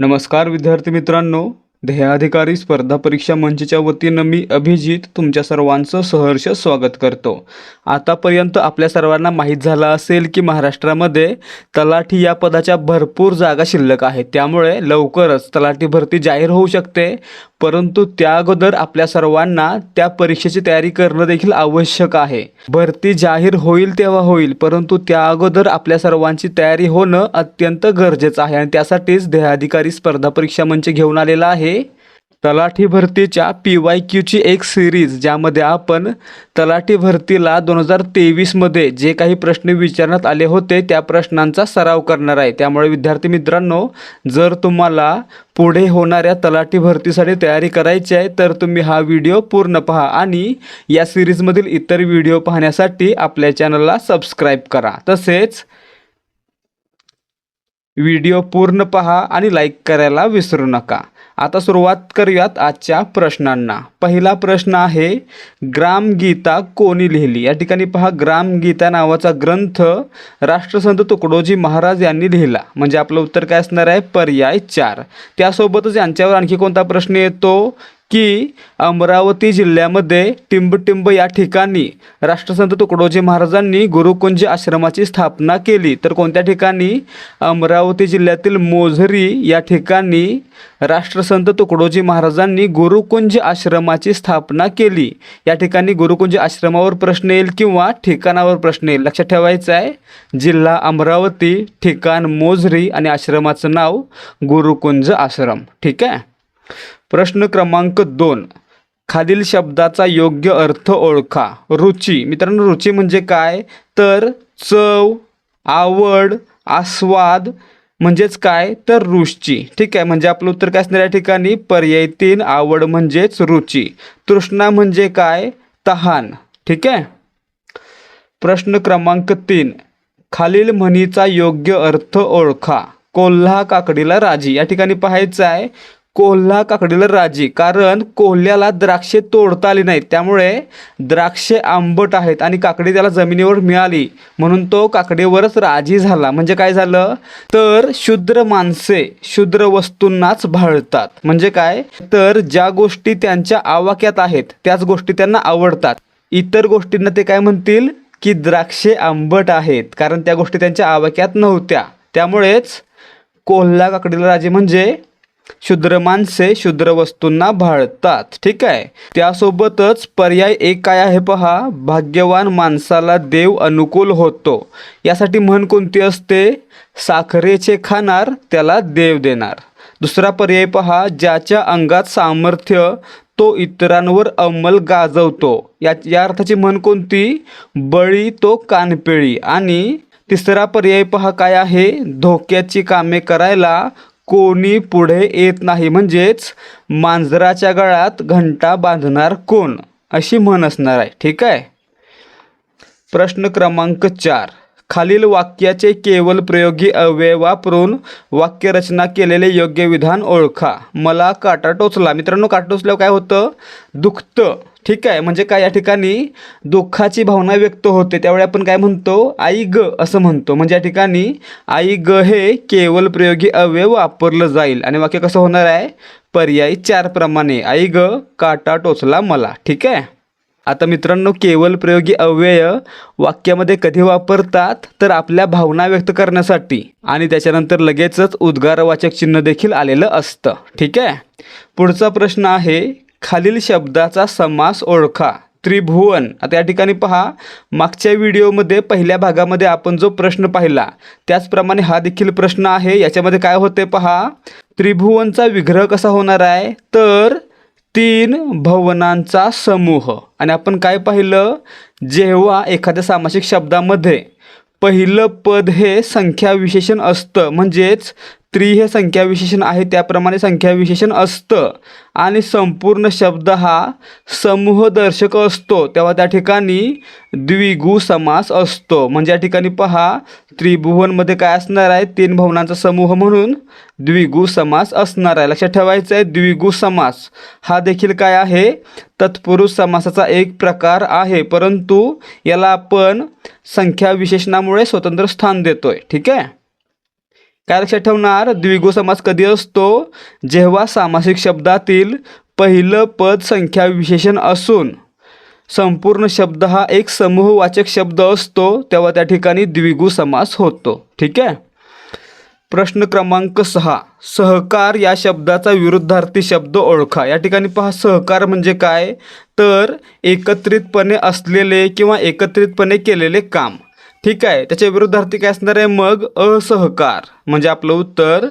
नमस्कार विद्यार्थी मित्रांनो. ध्येयाधिकारी स्पर्धा परीक्षा मंचच्या वतीनं मी अभिजित तुमच्या सर्वांचं सहर्ष स्वागत करतो. आतापर्यंत आपल्या सर्वांना माहीत झालं असेल की महाराष्ट्रामध्ये तलाठी या पदाच्या भरपूर जागा शिल्लक आहेत. त्यामुळे लवकरच तलाठी भरती जाहीर होऊ शकते. परंतु त्या अगोदर आपल्या सर्वांना त्या परीक्षेची तयारी करणं देखील आवश्यक आहे. भरती जाहीर होईल तेव्हा होईल परंतु त्या अगोदर आपल्या सर्वांची तयारी होणं अत्यंत गरजेचं आहे आणि त्यासाठीच देहाधिकारी स्पर्धा परीक्षा मंच घेऊन आलेला आहे. तलाठी भरतीच्या पी वाय क्यूची एक सिरीज ज्यामध्ये आपण तलाठी भरतीला दोन हजार तेवीसमध्ये जे काही प्रश्न विचारण्यात आले होते त्या प्रश्नांचा सराव करणार आहे. त्यामुळे विद्यार्थी मित्रांनो जर तुम्हाला पुढे होणाऱ्या तलाठी भरतीसाठी तयारी करायची आहे तर तुम्ही हा व्हिडिओ पूर्ण पहा आणि या सिरीजमधील इतर व्हिडिओ पाहण्यासाठी आपल्या चॅनलला सबस्क्राईब करा. तसेच व्हिडिओ पूर्ण पहा आणि लाईक करायला विसरू नका. आता सुरुवात करूयात आजच्या प्रश्नांना. पहिला प्रश्न आहे ग्रामगीता कोणी लिहिली? या ठिकाणी पहा ग्रामगीता नावाचा ग्रंथ राष्ट्रसंत तुकडोजी महाराज यांनी लिहिला. म्हणजे आपलं उत्तर काय असणार आहे? पर्याय चार. त्यासोबतच यांच्यावर आणखी कोणता प्रश्न येतो? की अमरावती जिल्ह्यामध्ये टिंबटिंब या ठिकाणी राष्ट्रसंत तुकडोजी महाराजांनी गुरुकुंज आश्रमाची स्थापना केली. तर कोणत्या ठिकाणी? अमरावती जिल्ह्यातील मोझरी या ठिकाणी राष्ट्रसंत तुकडोजी महाराजांनी गुरुकुंज आश्रमाची स्थापना केली. या ठिकाणी गुरुकुंज आश्रमावर प्रश्न येईल किंवा ठिकाणावर प्रश्न येईल? लक्षात ठेवायचं आहे. जिल्हा अमरावती ठिकाण मोझरी आणि आश्रमाचं नाव गुरुकुंज आश्रम. ठीक आहे? प्रश्न क्रमांक दोन. खालील शब्दाचा योग्य अर्थ ओळखा. रुची. मित्रांनो रुची म्हणजे काय? तर चव आवड आस्वाद म्हणजेच काय? तर रुची. ठीक आहे? म्हणजे आपलं उत्तर काय असणार या ठिकाणी? पर्याय तीन आवड म्हणजेच रुची. तृष्णा म्हणजे काय? तहान. ठीक आहे? प्रश्न क्रमांक तीन. खालील म्हणीचा योग्य अर्थ ओळखा. कोल्हा काकडीला राजी. या ठिकाणी पाहायचं आहे कोल्हा काकडीला राजी कारण कोल्ह्याला द्राक्षे तोडता आली नाहीत. त्यामुळे द्राक्षे आंबट आहेत आणि काकडी त्याला जमिनीवर मिळाली. म्हणून तो काकडीवरच राजी झाला. म्हणजे काय झालं? तर शूद्र माणसे शूद्र वस्तूंनाच भाळतात. म्हणजे काय? तर ज्या गोष्टी त्यांच्या आवाक्यात आहेत त्याच गोष्टी त्यांना आवडतात. इतर गोष्टींना ते काय म्हणतील? की द्राक्षे आंबट आहेत कारण त्या गोष्टी त्यांच्या आवाक्यात नव्हत्या. त्यामुळेच कोल्हा काकडीला राजे म्हणजे शूद्र माणसे शूद्र वस्तूंना भाळतात. ठीक आहे? त्यासोबतच पर्याय एक काय आहे पहा? भाग्यवान माणसाला देव अनुकूल होतो. यासाठी म्हण कोणती असते? साखरेचे खाणार त्याला देव देणार. दुसरा पर्याय पहा ज्याच्या अंगात सामर्थ्य तो इतरांवर अंमल गाजवतो. या या अर्थाची म्हण कोणती? बळी तो कानपिळी. आणि तिसरा पर्याय पहा काय आहे? धोक्याची कामे करायला कोणी पुढे येत नाही. म्हणजेच मांजराच्या गळ्यात घंटा बांधणार कोण? अशी म्हण असणार आहे. ठीक आहे? प्रश्न क्रमांक चार. खालील वाक्याचे केवळ प्रयोगी अव्यय वापरून वाक्यरचना केलेले योग्य विधान ओळखा. मला काटा टोचला. मित्रांनो काटा टोचल्यावर काय होतं? दुखतं. ठीक आहे? म्हणजे काय? या ठिकाणी दुःखाची भावना व्यक्त होते. त्यावेळी आपण काय म्हणतो? आई ग असं म्हणतो. म्हणजे या ठिकाणी आई ग हे केवल प्रयोगी अव्यय वापरलं जाईल. आणि वाक्य कसं होणार आहे? पर्यायी चार प्रमाणे. आई ग काटा टोचला मला. ठीक आहे? आता मित्रांनो केवळ प्रयोगी अव्यय वाक्यामध्ये कधी वापरतात तर आपल्या भावना व्यक्त करण्यासाठी. आणि त्याच्यानंतर लगेचच उद्गारवाचक चिन्ह देखील आलेलं असतं. ठीक आहे? पुढचा प्रश्न आहे खालील शब्दाचा समास ओळखा. त्रिभुवन. आता या ठिकाणी पहा मागच्या व्हिडिओमध्ये पहिल्या भागामध्ये आपण जो प्रश्न पाहिला त्याचप्रमाणे हा देखील प्रश्न आहे. याच्यामध्ये काय होते पहा त्रिभुवनचा विग्रह कसा होणार आहे? तर तीन भवनांचा समूह. आणि आपण काय पाहिलं? जेव्हा एखाद्या सामासिक शब्दामध्ये पहिलं पद हे संख्या विशेषण असतं. म्हणजेच स्त्री हे संख्या विशेषण आहे त्याप्रमाणे संख्या विशेषण असतं. आणि संपूर्ण शब्द हा समूहदर्शक असतो. तेव्हा त्या ठिकाणी द्विगु समास असतो. म्हणजे या ठिकाणी पहा त्रिभुवनमध्ये काय असणार आहे? तीन भवनांचा समूह म्हणून द्विगु समास असणार आहे. लक्षात ठेवायचं आहे द्विगु समास हा देखील काय आहे? तत्पुरुष समासाचा एक प्रकार आहे. परंतु याला आपण संख्या विशेषणामुळे स्वतंत्र स्थान देतोय. ठीक आहे? काय लक्षात ठेवणार? द्विगु समास कधी असतो? जेव्हा सामासिक शब्दातील पहिलं पद संख्या विशेषण असून संपूर्ण शब्द हा एक समूहवाचक शब्द असतो तेव्हा त्या ठिकाणी द्विगु समास होतो. ठीक आहे? प्रश्न क्रमांक सहा. सहकार या शब्दाचा विरुद्धार्थी शब्द ओळखा. या ठिकाणी पहा सहकार म्हणजे काय? तर एकत्रितपणे असलेले किंवा एकत्रितपणे केलेले काम. ठीक आहे. त्याच्या विरुद्धार्थी काय असणार आहे? मग असहकार. म्हणजे आपलं उत्तर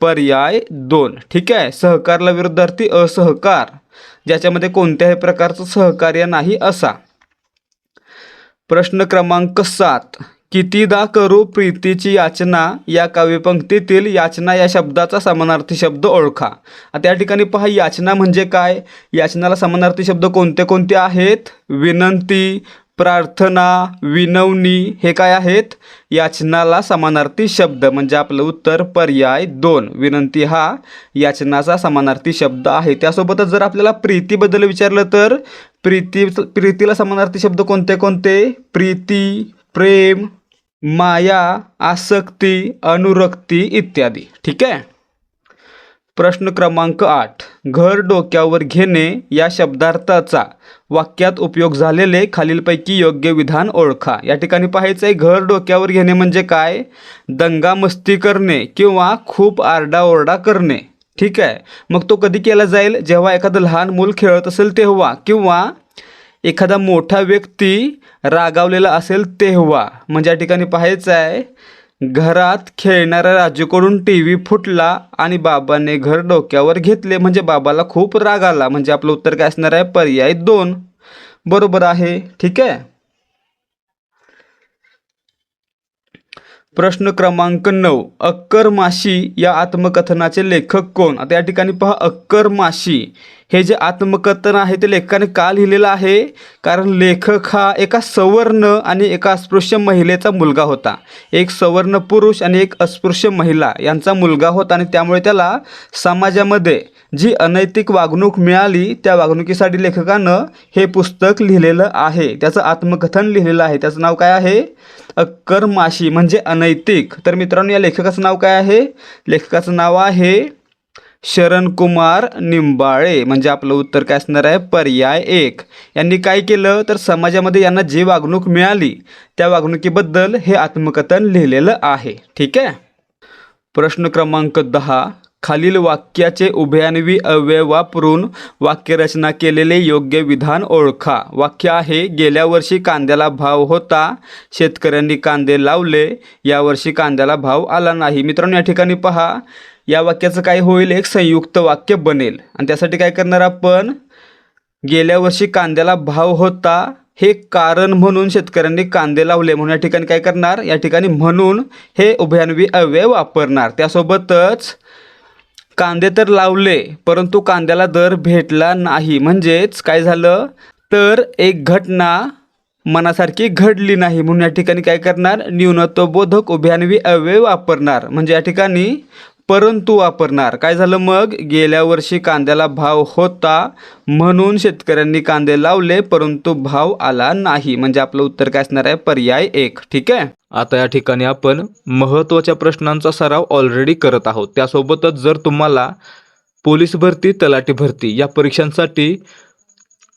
पर्याय दोन. ठीक आहे. सहकारला विरुद्धार्थी असहकार. ज्याच्यामध्ये कोणत्याही प्रकारचं सहकार्य नाही असा. प्रश्न क्रमांक सात. कितीदा करू प्रीतीची याचना या काव्यपंक्तीतील याचना या शब्दाचा समानार्थी शब्द ओळखा. आता या ठिकाणी पहा याचना म्हणजे काय? याचनाला समानार्थी शब्द कोणते कोणते आहेत? विनंती प्रार्थना विनवणी हे काय आहेत? याचनाला समानार्थी शब्द म्हणजे आपलं उत्तर पर्याय दोन. विनंती हा याचनाचा समानार्थी शब्द आहे. त्यासोबतच जर आपल्याला प्रीतीबद्दल विचारलं तर प्रीती प्रीतीला समानार्थी शब्द कोणते कोणते? प्रीती प्रेम माया आसक्ती अनुरक्ती इत्यादी. ठीक आहे? प्रश्न क्रमांक आठ. घर डोक्यावर घेणे या शब्दार्थाचा वाक्यात उपयोग झालेले खालीलपैकी योग्य विधान ओळखा. या ठिकाणी पाहायचं आहे घर डोक्यावर घेणे म्हणजे काय? दंगामस्ती करणे किंवा खूप आरडाओरडा करणे. ठीक आहे? मग तो कधी केला जाईल? जेव्हा एखादं लहान मूल खेळत असेल तेव्हा किंवा एखादा मोठा व्यक्ती रागावलेला असेल तेव्हा. म्हणजे या ठिकाणी पाहायचं आहे घरात खेळणाऱ्या राजूकडून टी व्ही फुटला आणि बाबाने घर डोक्यावर घेतले. म्हणजे बाबाला खूप राग आला. म्हणजे आपलं उत्तर काय असणार आहे? पर्याय दोन. बरोबर आहे. ठीक आहे? प्रश्न क्रमांक नऊ अक्कर माशी या आत्मकथनाचे लेखक कोण? आता या ठिकाणी पहा अक्कर माशी. हे जे आत्मकथन आहे ते लेखकाने का लिहिलेलं आहे कारण लेखक हा एका सवर्ण आणि एका अस्पृश्य महिलेचा मुलगा होता. एक सवर्ण पुरुष आणि एक अस्पृश्य महिला यांचा मुलगा होता आणि त्यामुळे त्याला समाजामध्ये जी अनैतिक वागणूक मिळाली त्या वागणुकीसाठी लेखकानं हे पुस्तक लिहिलेलं आहे. त्याचं आत्मकथन लिहिलेलं आहे. त्याचं नाव काय आहे? अक्कर माशी म्हणजे अनैतिक. तर मित्रांनो या लेखकाचं नाव काय आहे? लेखकाचं नाव आहे शरणकुमार निंबाळे. म्हणजे आपलं उत्तर काय असणार आहे? पर्याय एक. यांनी काय केलं? तर समाजामध्ये यांना जी वागणूक मिळाली त्या वागणुकीबद्दल हे आत्मकथन लिहिलेलं आहे. ठीक आहे? प्रश्न क्रमांक दहा. खालील वाक्याचे उभयान्वी अव्यय वापरून वाक्यरचना केलेले योग्य विधान ओळखा. वाक्य आहे गेल्या वर्षी कांद्याला भाव होता शेतकऱ्यांनी कांदे लावले यावर्षी कांद्याला भाव आला नाही. मित्रांनो या ठिकाणी पहा या वाक्याचं काय होईल? एक संयुक्त वाक्य बनेल. आणि त्यासाठी काय करणार आपण? गेल्या वर्षी कांद्याला भाव होता हे कारण म्हणून शेतकऱ्यांनी कांदे लावले. म्हणून या ठिकाणी काय करणार? या ठिकाणी म्हणून हे उभयान्वी अव्यय वापरणार. त्यासोबतच कांदे तर लावले परंतु कांद्याला दर भेटला नाही. म्हणजेच काय झालं? तर एक घटना मनासारखी घडली नाही. म्हणून या ठिकाणी काय करणार? न्यूनत्वबोधक उभ्यानवी अव्यय वापरणार. म्हणजे या ठिकाणी परंतु वापरणार. काय झालं मग? गेल्या वर्षी कांद्याला भाव होता म्हणून शेतकऱ्यांनी कांदे लावले परंतु भाव आला नाही. म्हणजे आपलं उत्तर काय असणार आहे? पर्याय एक. ठीक आहे? आता या ठिकाणी आपण महत्त्वाच्या प्रश्नांचा सराव ऑलरेडी करत आहोत. त्यासोबतच जर तुम्हाला पोलीस भरती तलाठी भरती या परीक्षांसाठी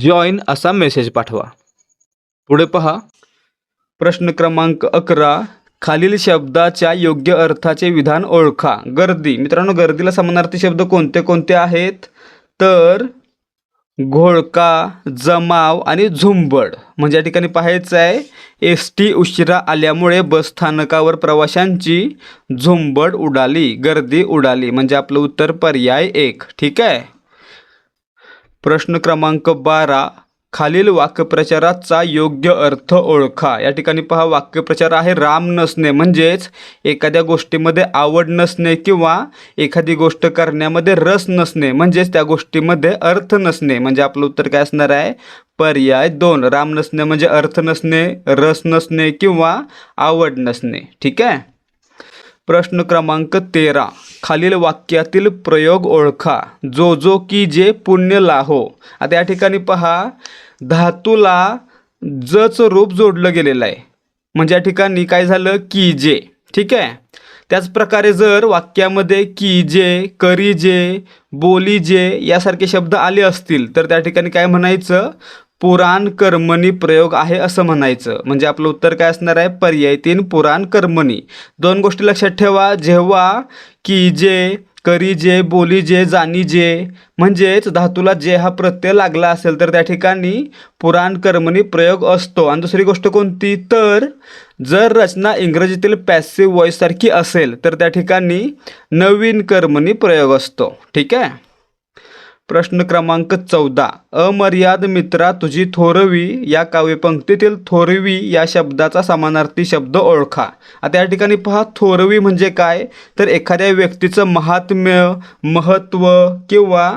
जॉईन असा मेसेज पाठवा. पुढे पहा. प्रश्न क्रमांक अकरा. खालील शब्दाच्या योग्य अर्थाचे विधान ओळखा. गर्दी. मित्रांनो गर्दीला समानार्थी शब्द कोणते कोणते आहेत? तर घोळका जमाव आणि झुंबड. म्हणजे या ठिकाणी पाहायचं आहे एस टी उशिरा आल्यामुळे बस स्थानकावर प्रवाशांची झुंबड उडाली गर्दी उडाली. म्हणजे आपलं उत्तर पर्याय एक. ठीक आहे? प्रश्न क्रमांक बारा खालील वाक्यप्रचाराचा योग्य अर्थ ओळखा. या ठिकाणी पहा वाक्यप्रचार आहे राम नसणे म्हणजेच एखाद्या गोष्टीमध्ये आवड नसणे किंवा एखादी गोष्ट करण्यामध्ये रस नसणे म्हणजेच त्या गोष्टीमध्ये अर्थ नसणे. म्हणजे आपलं उत्तर काय असणार आहे? पर्याय दोन राम नसणे म्हणजे अर्थ नसणे रस नसणे किंवा आवड नसणे. ठीक आहे? प्रश्न क्रमांक तेरा. खालील वाक्यातील प्रयोग ओळखा. जो जो की जे पुण्य लाहो. आता या ठिकाणी पहा धातूला जच रूप जोडलं गेलेलं आहे. म्हणजे या ठिकाणी काय झालं? की जे. ठीक आहे? त्याच प्रकारे जर वाक्यामध्ये की जे करी जे बोली जे यासारखे शब्द आले असतील तर त्या ठिकाणी काय म्हणायचं? पुराण कर्मणी प्रयोग आहे असं म्हणायचं. म्हणजे आपलं उत्तर काय असणार आहे? पर्याय तीन पुराण कर्मणी. दोन गोष्टी लक्षात ठेवा. जेव्हा की जे करी जे बोली जे जाणी जे म्हणजेच धातूला जे हा प्रत्यय लागला असेल तर त्या ठिकाणी पुराण कर्मणी प्रयोग असतो. आणि दुसरी गोष्ट कोणती? तर जर रचना इंग्रजीतील पॅसिव्ह वॉइससारखी असेल तर त्या ठिकाणी नवीन कर्मणी प्रयोग असतो. ठीक आहे? प्रश्न क्रमांक चौदा. अमर्याद मित्रा तुझी थोरवी या काव्यपंक्तीतील थोरवी या शब्दाचा समानार्थी शब्द ओळखा. आता या ठिकाणी पहा थोरवी म्हणजे काय? तर एखाद्या व्यक्तीचं महात्म्य महत्त्व किंवा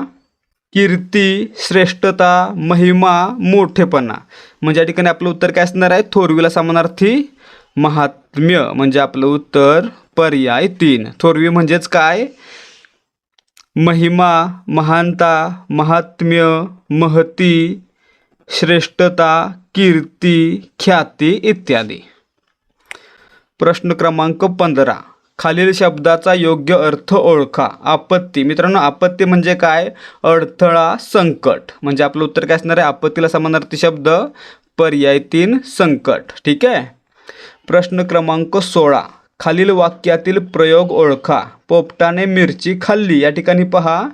कीर्ती श्रेष्ठता महिमा मोठेपणा. म्हणजे या ठिकाणी आपलं उत्तर काय असणार आहे? थोरवीला समानार्थी महात्म्य. म्हणजे आपलं उत्तर पर्याय तीन. थोरवी म्हणजेच काय? महिमा महानता महात्म्य महती श्रेष्ठता कीर्ती ख्याती इत्यादी. प्रश्न क्रमांक पंधरा. खालील शब्दाचा योग्य अर्थ ओळखा. आपत्ती. मित्रांनो आपत्ती म्हणजे काय? अडथळा संकट. म्हणजे आपलं उत्तर काय असणार आहे? आपत्तीला समानार्थी शब्द पर्याय तीन संकट. ठीक आहे? प्रश्न क्रमांक सोळा. खालील वाक्यातील प्रयोग ओळखा. पोपटाने मिरची खाल्ली. या ठिकाणी पहा.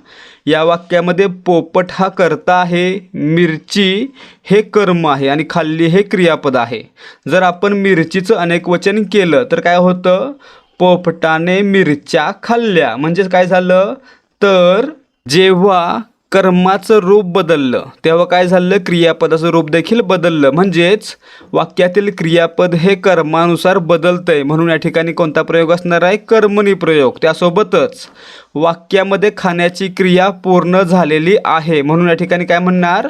या वाक्यामध्ये पोपट हा कर्ता आहे. मिरची हे कर्म आहे आणि खाल्ली हे क्रियापद आहे. जर आपण मिरचीचं अनेक वचन केलं तर काय होतं? पोपटाने मिरच्या खाल्ल्या. म्हणजेच काय झालं? तर जेव्हा कर्माचं रूप बदललं. तेव्हा काय झालं? क्रियापदाचं रूप देखील बदललं. म्हणजेच वाक्यातील क्रियापद हे कर्मानुसार बदलतंय. म्हणून या ठिकाणी कोणता प्रयोग असणार आहे? कर्मणी प्रयोग. त्यासोबतच वाक्यामध्ये खाण्याची क्रिया पूर्ण झालेली आहे. म्हणून या ठिकाणी काय म्हणणार?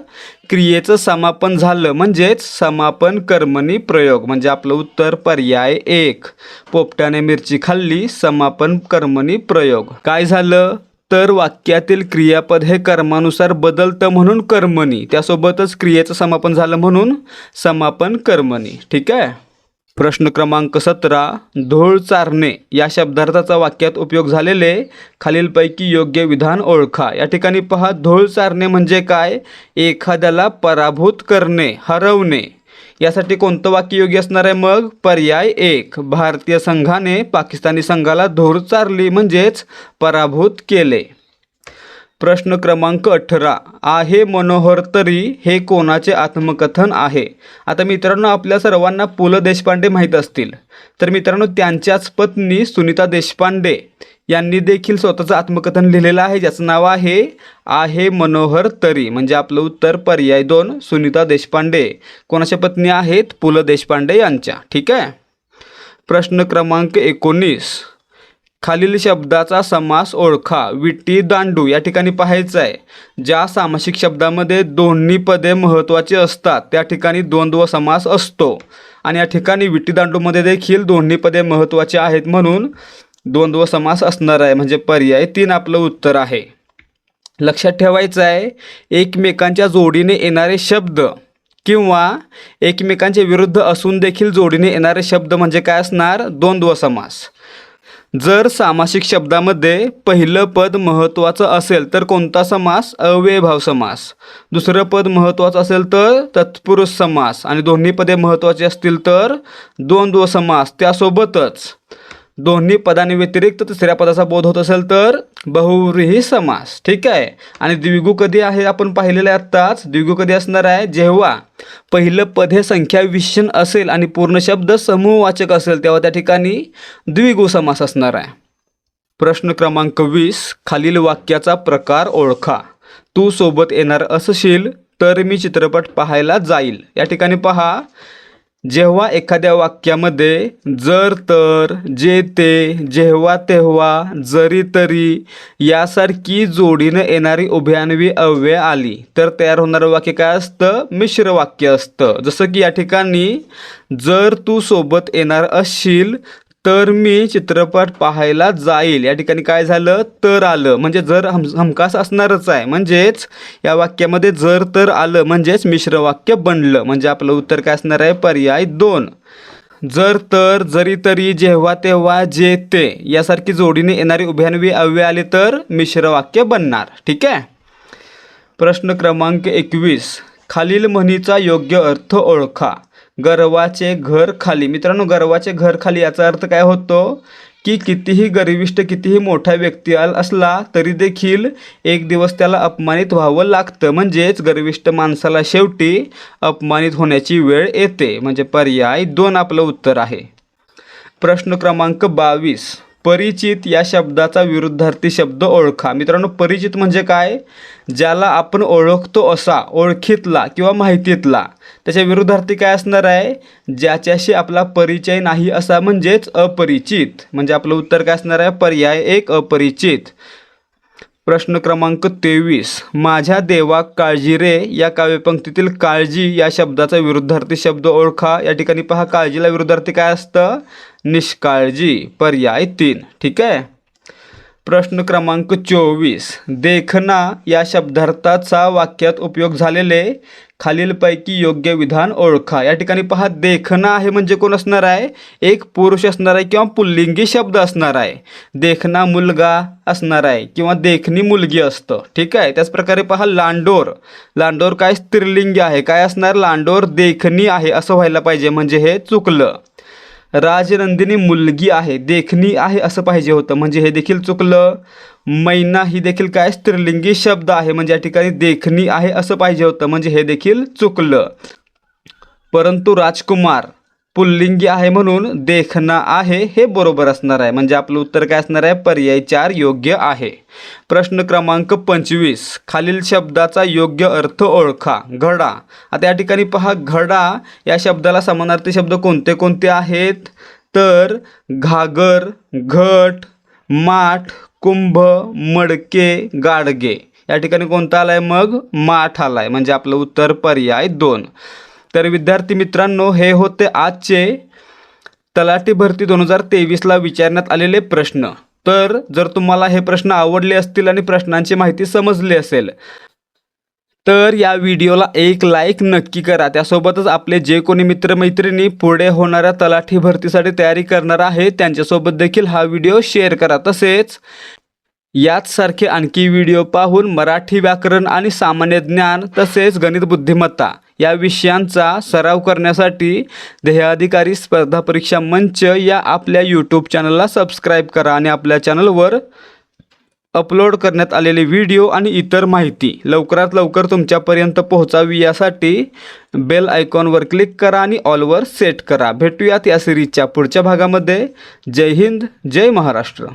क्रियेचं समापन झालं. म्हणजेच समापन कर्मणी प्रयोग. म्हणजे आपलं उत्तर पर्याय एक. पोपटाने मिरची खाल्ली समापन कर्मणी प्रयोग. काय झालं? तर वाक्यातील क्रियापद हे कर्मानुसार बदलतं म्हणून कर्मणी. त्यासोबतच क्रियेचं समापन झालं म्हणून समापन कर्मणी. ठीक आहे? प्रश्न क्रमांक सतरा धूळ चारणे. या शब्दार्थाचा वाक्यात उपयोग झालेले खालीलपैकी योग्य विधान ओळखा. या ठिकाणी पहा धूळ चारणे म्हणजे काय? एखाद्याला पराभूत करणे हरवणे. यासाठी कोणतं वाक्य योग्य असणार आहे? मग पर्याय एक. भारतीय संघाने पाकिस्तानी संघाला धूर चारली म्हणजेच पराभूत केले. प्रश्न क्रमांक अठरा. आहे मनोहर तरी हे कोणाचे आत्मकथन आहे? आता मित्रांनो आपल्या सर्वांना पु ल देशपांडे माहीत असतील. तर मित्रांनो त्यांच्याच पत्नी सुनीता देशपांडे यांनी देखील स्वतःचं आत्मकथन लिहिलेलं आहे ज्याचं नाव आहे आहे मनोहर तरी. म्हणजे आपलं उत्तर पर्याय दोन सुनीता देशपांडे. कोणाच्या पत्नी आहेत? पु ल देशपांडे यांच्या. ठीक आहे? प्रश्न क्रमांक एकोणीस. खालील शब्दाचा समास ओळखा. विटी दांडू या ठिकाणी पाहायचं आहे. ज्या सामासिक शब्दामध्ये दोन्ही पदे महत्त्वाची असतात त्या ठिकाणी द्वंद्व समास असतो. आणि या ठिकाणी विटी दांडूमध्ये देखील दोन्ही पदे महत्त्वाची आहेत म्हणून द्वंद्व समास असणार आहे. म्हणजे पर्याय तीन आपलं उत्तर आहे. लक्षात ठेवायचं आहे एकमेकांच्या जोडीने येणारे शब्द किंवा एकमेकांच्या विरुद्ध असून देखील जोडीने येणारे शब्द म्हणजे काय असणार? द्वंद्व समास जर सामासिक शब्दामध्ये पहिलं पद महत्त्वाचं असेल तर कोणता समास? अव्ययभाव समास. दुसरं पद महत्त्वाचं असेल तर तत्पुरुष समास. आणि दोन्ही पदे महत्त्वाची असतील तर द्वंद्व समास. त्यासोबतच दोन्ही पदांव्यतिरिक्त तिसऱ्या पदाचा बोध होत असेल तर बहुव्रीही समास. ठीक आहे? आणि द्विगू कधी आहे? आपण पाहिलेलं आहे आत्ताच. द्विगू कधी असणार आहे? जेव्हा पहिलं पद हे संख्या विशेषण असेल आणि पूर्ण शब्द समूहवाचक असेल तेव्हा त्या ठिकाणी द्विगू समास असणार आहे. प्रश्न क्रमांक वीस खालील वाक्याचा प्रकार ओळखा. तू सोबत येणार असशील तर मी चित्रपट पाहायला जाईल. या ठिकाणी पहा. जेव्हा एखाद्या वाक्यामध्ये जर तर जे ते जेव्हा तेव्हा जरी तरी यासारखी जोडीनं येणारी उभयान्वी अव्यय आली तर तयार होणारं वाक्य काय असतं? मिश्र वाक्य असतं. जसं की या ठिकाणी जर तू सोबत येणार असशील तर मी चित्रपट पाहायला जाईल. या ठिकाणी काय झालं? तर आलं. म्हणजे जर हम हमखास असणारच आहे. म्हणजेच या वाक्यामध्ये जर तर आलं म्हणजेच मिश्र वाक्य बनलं. म्हणजे आपलं उत्तर काय असणार आहे? पर्याय दोन. जर तर जरी तरी जेव्हा तेव्हा जे ते. यासारखी जोडीने येणारी उभ्यान्वी अव्यय आले तर मिश्र वाक्य बनणार. ठीक आहे? प्रश्न क्रमांक एकवीस. खालील म्हणीचा योग्य अर्थ ओळखा. गर्वाचे घर खाली. मित्रांनो गर्वाचे घर खाली याचा अर्थ काय होतो? की कितीही गरिविष्ट कितीही मोठा व्यक्ती आल असला तरी देखील एक दिवस त्याला अपमानित व्हावं लागतं. म्हणजेच गर्विष्ट माणसाला शेवटी अपमानित होण्याची वेळ येते. म्हणजे पर्याय दोन आपलं उत्तर आहे. प्रश्न क्रमांक बावीस. परिचित या शब्दाचा विरुद्धार्थी शब्द ओळखा. मित्रांनो परिचित म्हणजे काय? ज्याला आपण ओळखतो असा ओळखीतला किंवा माहितीतला. त्याच्या विरुद्धार्थी काय असणार आहे? ज्याच्याशी आपला परिचय नाही असा म्हणजेच अपरिचित. म्हणजे आपलं उत्तर काय असणार आहे? पर्याय एक अपरिचित. प्रश्न क्रमांक तेवीस. माझ्या देवा काळजी रे या काव्यपंक्तीतील काळजी या शब्दाचा विरुद्धार्थी शब्द ओळखा. या ठिकाणी पहा काळजीला विरुद्धार्थी काय असतं? निष्काळजी पर्याय तीन. ठीक आहे? प्रश्न क्रमांक चोवीस. देखना या शब्दार्थाचा वाक्यात उपयोग झालेले खालीलपैकी योग्य विधान ओळखा. या ठिकाणी पहा देखना आहे म्हणजे कोण असणार आहे? एक पुरुष असणार आहे किंवा पुल्लिंगी शब्द असणार आहे. देखना मुलगा असणार आहे किंवा देखणी मुलगी असतं. ठीक आहे? त्याचप्रकारे पहा लांडोर. लांडोर काय स्त्रीलिंगी आहे? काय असणार? लांडोर देखणी आहे असं व्हायला पाहिजे. म्हणजे हे चुकलं. राजनंदिनी मुलगी आहे देखणी आहे असं पाहिजे होतं. म्हणजे हे देखील चुकलं. मैना ही देखील काय? स्त्रीलिंगी शब्द आहे. म्हणजे या ठिकाणी देखणी आहे असं पाहिजे होतं. म्हणजे हे देखील चुकलं. परंतु राजकुमार पुल्लिंगी आहे म्हणून देखना आहे हे बरोबर असणार आहे. म्हणजे आपलं उत्तर काय असणार आहे? पर्याय चार योग्य आहे. प्रश्न क्रमांक पंचवीस. खालील शब्दाचा योग्य अर्थ ओळखा. घडा. आता या ठिकाणी पहा घडा या शब्दाला समानार्थी शब्द कोणते कोणते आहेत? तर घागर घट माठ कुंभ मडके गाडगे. या ठिकाणी कोणता आलाय मग? माठ आलाय. म्हणजे आपलं उत्तर पर्याय दोन. तर विद्यार्थी मित्रांनो हे होते आजचे तलाठी भरती दोन हजार तेवीसला विचारण्यात आलेले प्रश्न. तर जर तुम्हाला हे प्रश्न आवडले असतील आणि प्रश्नांची माहिती समजली असेल तर या व्हिडिओला एक लाईक नक्की करा. त्यासोबतच आपले जे कोणी मित्रमैत्रिणी पुढे होणाऱ्या तलाठी भरतीसाठी तयारी करणार आहे त्यांच्यासोबत देखील हा व्हिडिओ शेअर करा. तसेच याचसारखे आणखी व्हिडिओ पाहून मराठी व्याकरण आणि सामान्य ज्ञान तसेच गणित बुद्धिमत्ता या विषयांचा सराव करण्यासाठी ध्येयाधिकारी स्पर्धा परीक्षा मंच या आपल्या यूट्यूब चॅनलला सबस्क्राईब करा आणि आपल्या चॅनलवर अपलोड करण्यात आलेले व्हिडिओ आणि इतर माहिती लवकरात लवकर तुमच्यापर्यंत पोहोचावी यासाठी बेल आयकॉनवर क्लिक करा आणि ऑलवर सेट करा. भेटूयात या सिरीजच्या पुढच्या भागामध्ये. जय हिंद जय महाराष्ट्र.